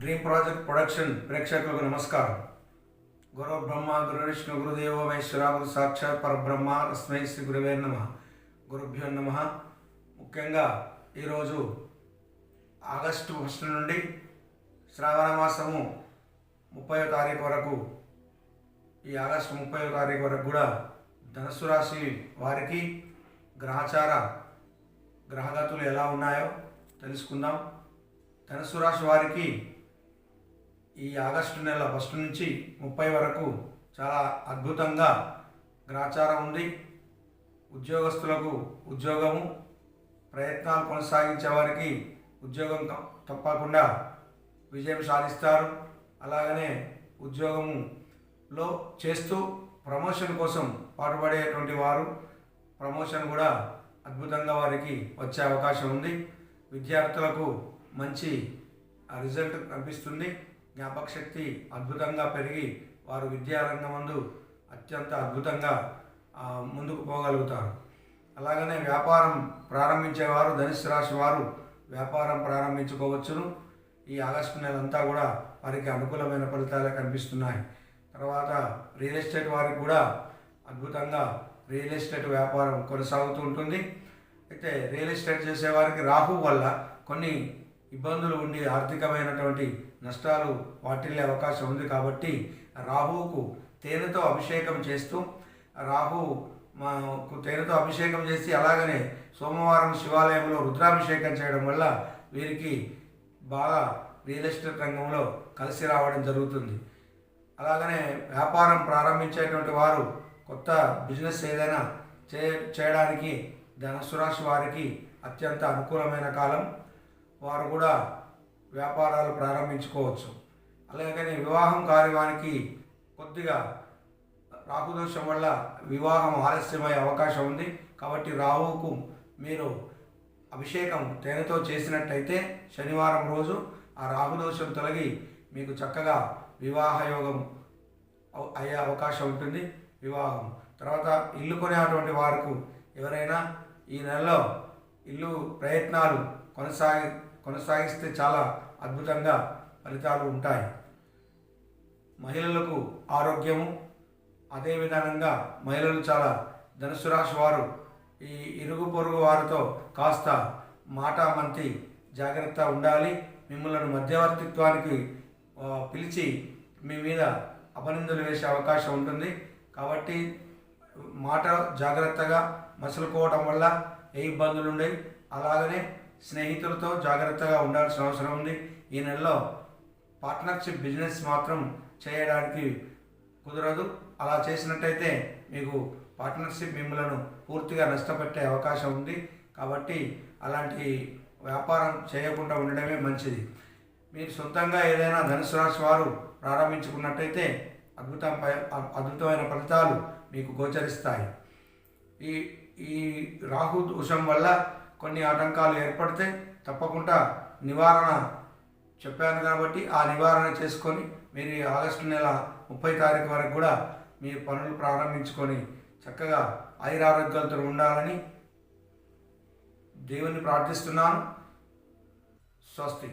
Dream project production ప్రేక్షకులకు నమస్కారం. గురు బ్రహ్మ గురు విష్ణు గురుదేవ మహేశ్వర గురు సాక్షాత్ పరబ్రహ్మ రస్మై శ్రీ గురువే నమ. గురుభ్యో నమ. ముఖ్యంగా ఈరోజు ఆగస్టు ఫస్ట్ నుండి శ్రావణ మాసము ముప్పై తారీఖు వరకు ఈ ఆగస్టు ముప్పై తారీఖు వరకు కూడా ధనుసు రాశి వారికి గ్రహచార గ్రహగతులు ఎలా ఉన్నాయో తెలుసుకుందాం. ధనుసు రాశి వారికి ఈ ఆగస్టు నెల ఫస్ట్ నుంచి ముప్పై వరకు చాలా అద్భుతంగా గ్రాచారం ఉంది. ఉద్యోగస్తులకు ఉద్యోగము ప్రయత్నాలు కొనసాగించే వారికి ఉద్యోగం తప్పకుండా విజయం సాధిస్తారు. అలాగనే ఉద్యోగములో చేస్తూ ప్రమోషన్ కోసం పాటుపడేటువంటి వారు ప్రమోషన్ కూడా అద్భుతంగా వారికి వచ్చే అవకాశం ఉంది. విద్యార్థులకు మంచి రిజల్ట్ కనిపిస్తుంది జ్ఞాపక శక్తి అద్భుతంగా పెరిగి వారు విద్యారంగమందు అత్యంత అద్భుతంగా ముందుకు పోగలుగుతారు. అలాగనే వ్యాపారం ప్రారంభించేవారు ధనుసు రాశి వారు వ్యాపారం ప్రారంభించుకోవచ్చును. ఈ ఆగస్టు నెలంతా కూడా వారికి అనుకూలమైన ఫలితాలే కనిపిస్తున్నాయి. తర్వాత రియల్ ఎస్టేట్ వారికి కూడా అద్భుతంగా రియల్ ఎస్టేట్ వ్యాపారం కొనసాగుతూ ఉంటుంది. అయితే రియల్ ఎస్టేట్ చేసేవారికి రాహు వల్ల కొన్ని ఇబ్బందులు ఉండి ఆర్థికమైనటువంటి నష్టాలు వాటిల్లే అవకాశం ఉంది కాబట్టి రాహువుకు తేనెతో అభిషేకం చేస్తూ రాహు తేనెతో అభిషేకం చేసి అలాగనే సోమవారం శివాలయంలో రుద్రాభిషేకం చేయడం వల్ల వీరికి బాగా రియల్ ఎస్టేట్ రంగంలో కలిసి రావడం జరుగుతుంది. అలాగనే వ్యాపారం ప్రారంభించేటువంటి వారు కొత్త బిజినెస్ ఏదైనా చే చేయడానికి ధనుసు రాశి వారికి అత్యంత అనుకూలమైన కాలం. వారు కూడా వ్యాపారాలు ప్రారంభించుకోవచ్చు. అలాగని వివాహం కార్యవానికి కొద్దిగా రాహుదోషం వల్ల వివాహం ఆలస్యమయ్యే అవకాశం ఉంది. కాబట్టి రాహువుకు మీరు అభిషేకం తేనెతో చేసినట్టయితే శనివారం రోజు ఆ రాహుదోషం తొలగి మీకు చక్కగా వివాహ యోగం అయ్యే అవకాశం ఉంటుంది. వివాహం తర్వాత ఇల్లు కొనేటువంటి వారికి ఎవరైనా ఈ నెలలో ఇల్లు ప్రయత్నాలు కొనసాగి కొనసాగిస్తే చాలా అద్భుతంగా ఫలితాలు ఉంటాయి. మహిళలకు ఆరోగ్యము అదే విధానంగా మహిళలు చాలా ధనుసు రాశి వారు ఈ ఇరుగు పొరుగు వారితో కాస్త మాట మంతి జాగ్రత్త ఉండాలి. మిమ్మల్ని మధ్యవర్తిత్వానికి పిలిచి మీ మీద అపనిందలు వేసే అవకాశం ఉంటుంది. కాబట్టి మాట జాగ్రత్తగా మసలుకోవటం వల్ల ఏ ఇబ్బందులు ఉండవు అలాగనే స్నేహితులతో జాగ్రత్తగా ఉండాల్సిన అవసరం ఉంది. ఈ నెలలో పార్ట్నర్షిప్ బిజినెస్ మాత్రం చేయడానికి కుదరదు. అలా చేసినట్టయితే మీకు పార్ట్నర్షిప్ మిమ్మలను పూర్తిగా నష్టపెట్టే అవకాశం ఉంది. కాబట్టి అలాంటి వ్యాపారం చేయకుండా ఉండడమే మంచిది. మీరు సొంతంగా ఏదైనా ధనుసు రాశి వారు ప్రారంభించుకున్నట్టయితే అద్భుతం అద్భుతమైన ఫలితాలు మీకు గోచరిస్తాయి. ఈ ఈ రాహు దోషం వల్ల కొన్ని ఆటంకాలు ఏర్పడితే తప్పకుండా నివారణ చెప్పాను కాబట్టి ఆ నివారణ చేసుకొని మీరు ఆగస్టు నెల ముప్పై తారీఖు వరకు కూడా మీ పనులు ప్రారంభించుకొని చక్కగా ఐరారోగ్యాలతో ఉండాలని దేవుని ప్రార్థిస్తున్నాను. స్వస్తి.